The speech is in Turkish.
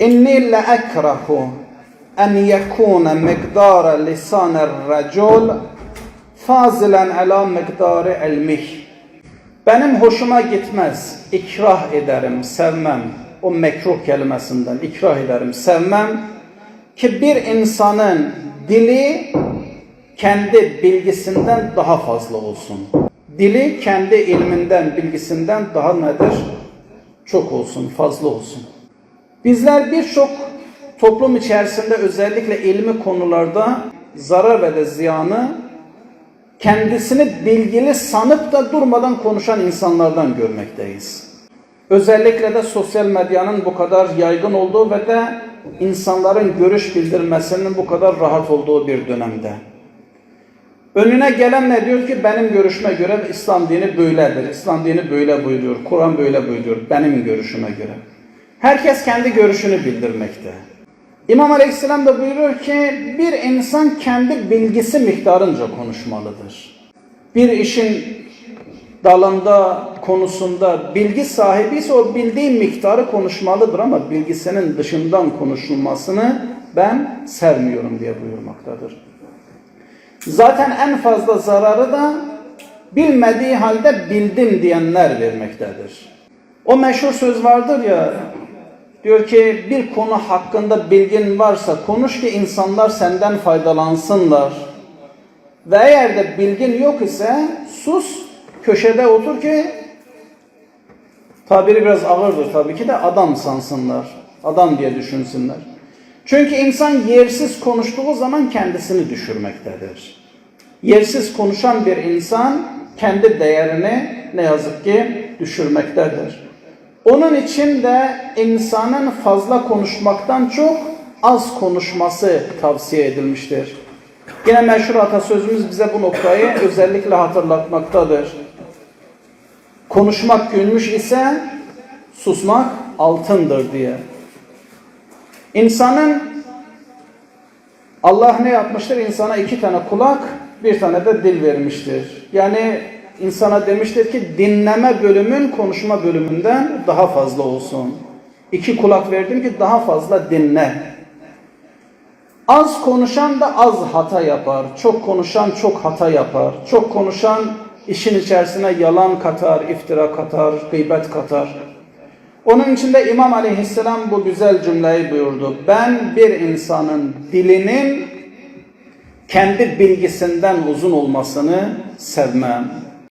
İnni le ekrahu en yekune miqdara lisanir racul fazilen ala miqdarı ilmih. Benim hoşuma gitmez. İkrah ederim, sevmem. O mekruh kelimesinden ikrah ederim, sevmem. Ki bir insanın dili kendi bilgisinden daha fazla olsun. Dili kendi ilminden, bilgisinden daha nedir? Çok olsun, fazla olsun. Bizler birçok toplum içerisinde özellikle ilmi konularda zarar ve de ziyanı kendisini bilgili sanıp da durmadan konuşan insanlardan görmekteyiz. Özellikle de sosyal medyanın bu kadar yaygın olduğu ve de insanların görüş bildirmesinin bu kadar rahat olduğu bir dönemde. Önüne gelen ne diyor ki benim görüşüme göre İslam dini böyledir. İslam dini böyle buyuruyor. Kur'an böyle buyuruyor. Benim görüşüme göre. Herkes kendi görüşünü bildirmekte. İmam Aleyhisselam da buyuruyor ki bir insan kendi bilgisi miktarınca konuşmalıdır. Bir işin dalında, konusunda bilgi sahibi ise o bildiği miktarı konuşmalıdır ama bilgisinin dışından konuşulmasını ben sevmiyorum diye buyurmaktadır. Zaten en fazla zararı da bilmediği halde bildim diyenler vermektedir. O meşhur söz vardır ya, diyor ki bir konu hakkında bilgin varsa konuş ki insanlar senden faydalansınlar. Ve eğer de bilgin yok ise sus, köşede otur ki tabiri biraz ağırdır tabii ki de adam sansınlar. Adam diye düşünsünler. Çünkü insan yersiz konuştuğu zaman kendisini düşürmektedir. Yersiz konuşan bir insan kendi değerini ne yazık ki düşürmektedir. Onun için de insanın fazla konuşmaktan çok az konuşması tavsiye edilmiştir. Yine meşhur atasözümüz bize bu noktayı özellikle hatırlatmaktadır. Konuşmak gümüş ise susmak altındır diye. İnsanın Allah ne yapmıştır? İnsana iki tane kulak, bir tane de dil vermiştir. Yani insana demiştir ki dinleme bölümün konuşma bölümünden daha fazla olsun. İki kulak verdim ki daha fazla dinle. Az konuşan da az hata yapar. Çok konuşan çok hata yapar. Çok konuşan işin içerisine yalan katar, iftira katar, gıybet katar. Onun için de İmam Aleyhisselam bu güzel cümleyi buyurdu. Ben bir insanın dilinin kendi bilgisinden uzun olmasını sevmem.